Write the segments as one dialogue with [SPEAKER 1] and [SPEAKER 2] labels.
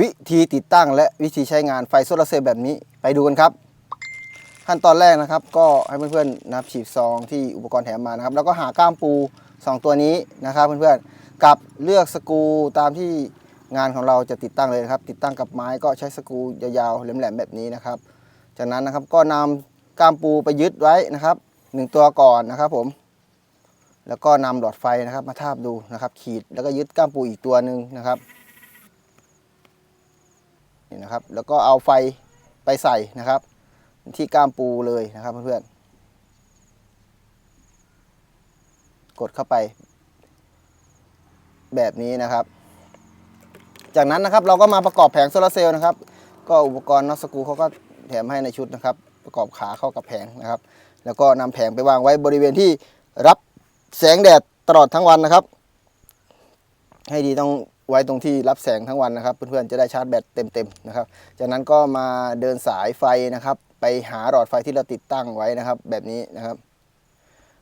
[SPEAKER 1] วิธีติดตั้งและวิธีใช้งานไฟโซลาร์เซลล์แบบนี้ไปดูกันครับ ขั้นตอนแรกนะครับ ก็ให้เพื่อนๆนะครับฉีกซองที่อุปกรณ์แถมมานะครับ แล้วก็หาก้ามปู 2 ตัวนี้นะครับ เพื่อนๆกับเลือกสกรูตามที่งานของเราจะติดตั้งเลยนะครับ ติดตั้งกับไม้ก็ใช้สกรูยาวๆแหลมๆแบบนี้นะครับ จากนั้นนะครับก็นำก้ามปูไปยึดไว้นะครับหนึ่งตัวก่อนนะครับผมแล้วก็นำหลอดไฟนะครับมาทาบดูนะครับ ขีดแล้วก็ยึดก้ามปูอีกตัวหนึ่งนะครับ นี่นะครับ แล้วก็เอาไฟไปใส่นะครับ ที่ก้ามปูเลยนะครับเพื่อนๆกดเข้าไป แบบนี้นะครับ จากนั้นนะครับเราก็มาประกอบแผงโซลาร์เซลล์นะครับ ก็อุปกรณ์นอสกูเขาก็แถมให้ในชุดนะครับ ประกอบขาเข้ากับแผงนะครับ แล้วก็นำแผงไปวางไว้บริเวณที่รับแสงแดดตลอดทั้งวันนะครับ ให้ดีต้อง ไว้ตรงที่รับแสงทั้งวันนะครับ เพื่อนๆจะได้ชาร์จแบตเต็มๆนะครับ จากนั้นก็มาเดินสายไฟนะครับ ไปหาหลอดไฟที่เราติดตั้งไว้นะครับ แบบนี้นะครับ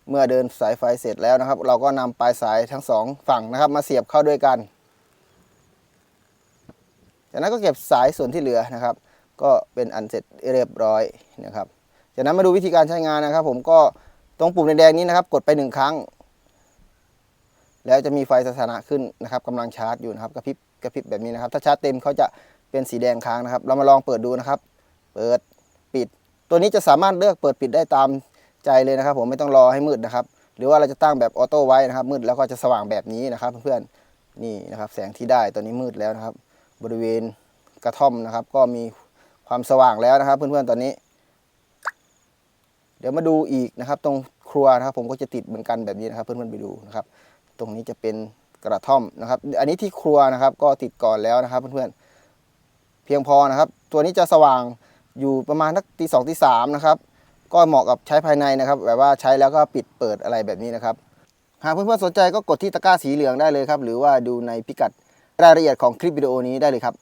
[SPEAKER 1] เมื่อเดินสายไฟเสร็จแล้วนะครับ เราก็นำปลายสายทั้งสองฝั่งนะครับ มาเสียบเข้าด้วยกัน จากนั้นก็เก็บสายส่วนที่เหลือนะครับ ก็เป็นอันเสร็จเรียบร้อยนะครับ จากนั้นมาดูวิธีการใช้งานนะครับ ผมก็ตรงปุ่มแดงๆนี้นะครับ กดไปหนึ่งครั้ง แล้วจะมีไฟสถานะขึ้นนะครับกำลังชาร์จอยู่นะครับกระพริบกระพริบแบบนี้นะครับ ถ้าชาร์จเต็มเขาจะเป็นสีแดงค้างนะครับ เรามาลองเปิดดูนะครับ เปิดปิด ตัวนี้จะสามารถเลือกเปิดปิดได้ตามใจเลยนะครับ ผมไม่ต้องรอให้มืดนะครับ หรือว่าเราจะตั้งแบบออโต้ไว้นะครับ มืดแล้วก็จะสว่างแบบนี้นะครับเพื่อนๆนี่นะครับ แสงที่ได้ตอนนี้มืดแล้วนะครับ บริเวณกระท่อมนะครับ ก็มีความสว่างแล้วนะครับ เพื่อนๆตอนนี้ เดี๋ยวมาดูอีกนะครับ ตรงครัวนะครับ ผมก็จะติดเหมือนกันแบบนี้นะครับ เพื่อนๆไปดูนะครับ ตรงนี้จะเป็นกระท่อมนะครับ อันนี้ที่ครัวนะครับก็ติดก่อนแล้วนะครับเพื่อนๆเพียงพอนะครับ ตัวนี้จะสว่างอยู่ประมาณสักตีสองตีสามนะครับ ก็เหมาะกับใช้ภายในนะครับ แบบว่าใช้แล้วก็ปิดเปิดอะไรแบบนี้นะครับ หากเพื่อนๆสนใจก็กดที่ตะกร้าสีเหลืองได้เลยครับ หรือว่าดูในพิกัดรายละเอียดของคลิปวิดีโอนี้ได้เลยครับ